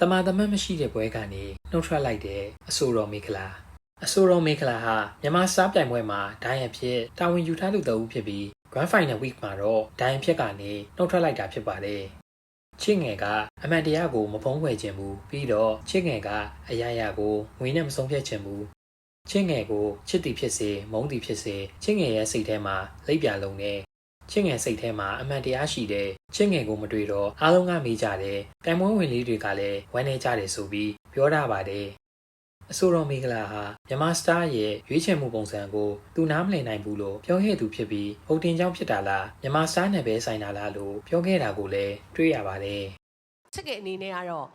တမာတမတ်မရှိတဲ့ပွဲကနေနှုတ်ထွက်လိုက်တဲ့အဆိုတော်မေခလာအဆိုတော်မေခလာဟာမြန်မာစားပြိုင်ပွဲမှာဒိုင်းအဖြစ်တာဝန်ယူထားသူတအုပ်ဖြစ်ပြီး Grand Final Week မှာတော့ဒိုင်းဖြစ်ကနေနှုတ်ထွက်လိုက်တာဖြစ်ပါတယ်ချစ်ငယ်ကအမှန်တရားကိုမဖုံးကွယ်ခြင်းဘူးပြီးတော့ချစ်ငယ်ကအရာရာကိုငွေနဲ့မဆုံးဖြတ်ခြင်းဘူးချစ်ငယ်ကိုချစ်တီဖြစ်စေမုန်းတီဖြစ်စေချစ်ငယ်ရဲ့စိတ်ထဲမှာလိပ်ပြလုံးနဲ့ ချင်းငယ်စိတ်ထဲမှာအမှန်တရားရှိတဲ့ချင်းငယ်ကိုမတွေ့တော့အားလုံးကမေးကြတယ်။ကံမွေးဝင်လေးတွေကလည်းဝမ်းနေကြတယ်ဆိုပြီးပြောတာပါတယ်။အဆိုတော်မင်္ဂလာဟာမြမစတာရဲ့ရွေးချယ်မှုပုံစံကိုသူနားမလည်နိုင်ဘူးလို့ပြောခဲ့သူဖြစ်ပြီးဟုတ်တင်ကြောင့်ဖြစ်တာလားမြမစတာနဲ့ပဲဆိုင်တာလားလို့ပြောခဲ့တာကိုလည်းတွေ့ရပါတယ်ချစ်ငယ်အနေနဲ့ကတော့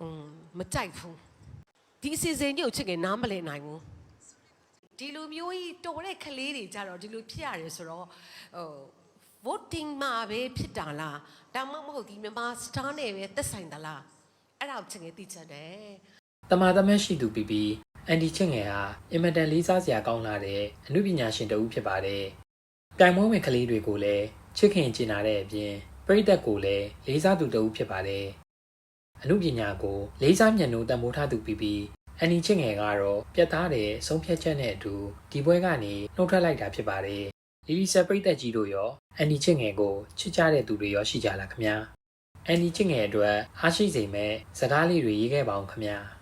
อืมမကြိုက်ဘူးဒီအစီအစဉ်ကြီးကိုချစ်ငယ်နားမလည်နိုင်ဘူးဒီလိုမျိုးကြီးတော်တဲ့ကလေးတွေကြတော့ဒီလိုဖြစ်ရတယ်ဆိုတော့ဟို voting မှာပဲဖြစ်တာလားဒါမှမဟုတ်ဒီမြန်မာ star နဲ့ပဲသက်ဆိုင်သလားအဲ့ဒါကိုချစ်ငယ်သိချင်တယ်။တမာတမတ်ရှိသူပြီးပြီးအန်ဒီချင်းငယ်ဟာအင်မတန်လေးစားစရာကောင်းလာတဲ့အမှုပညာရှင်တစ်ဦးဖြစ်ပါတယ်။ပြိုင်ပွဲဝင်ကလေးတွေကိုလည်းချစ်ခင်ကျင်နာတဲ့အပြင်ပရိသတ်ကိုလည်းလေးစားသူတစ်ဦးဖြစ်ပါတယ်။အမှုပညာကိုလေးစားမျက်နှာတန်ဖိုးထားသူပြီးပြီးအန်ဒီချင်းငယ်ကတော့ပြတ်သားတဲ့ဆုံးဖြတ်ချက်နဲ့အတူဒီပွဲကနေနှုတ်ထွက်လိုက်တာဖြစ်ပါတယ်။ လီလီဆက်ပရိသတ်ကြီးတို့ရောအန်ဒီချင်းငယ်ကိုချစ်ကြတဲ့သူတွေရောရှိကြလားခင်ဗျာ။အန်ဒီချင်းငယ်အတွက်အားရှိစေမဲ့စကားလေးတွေရေးခဲ့ပါအောင်ခင်ဗျာ။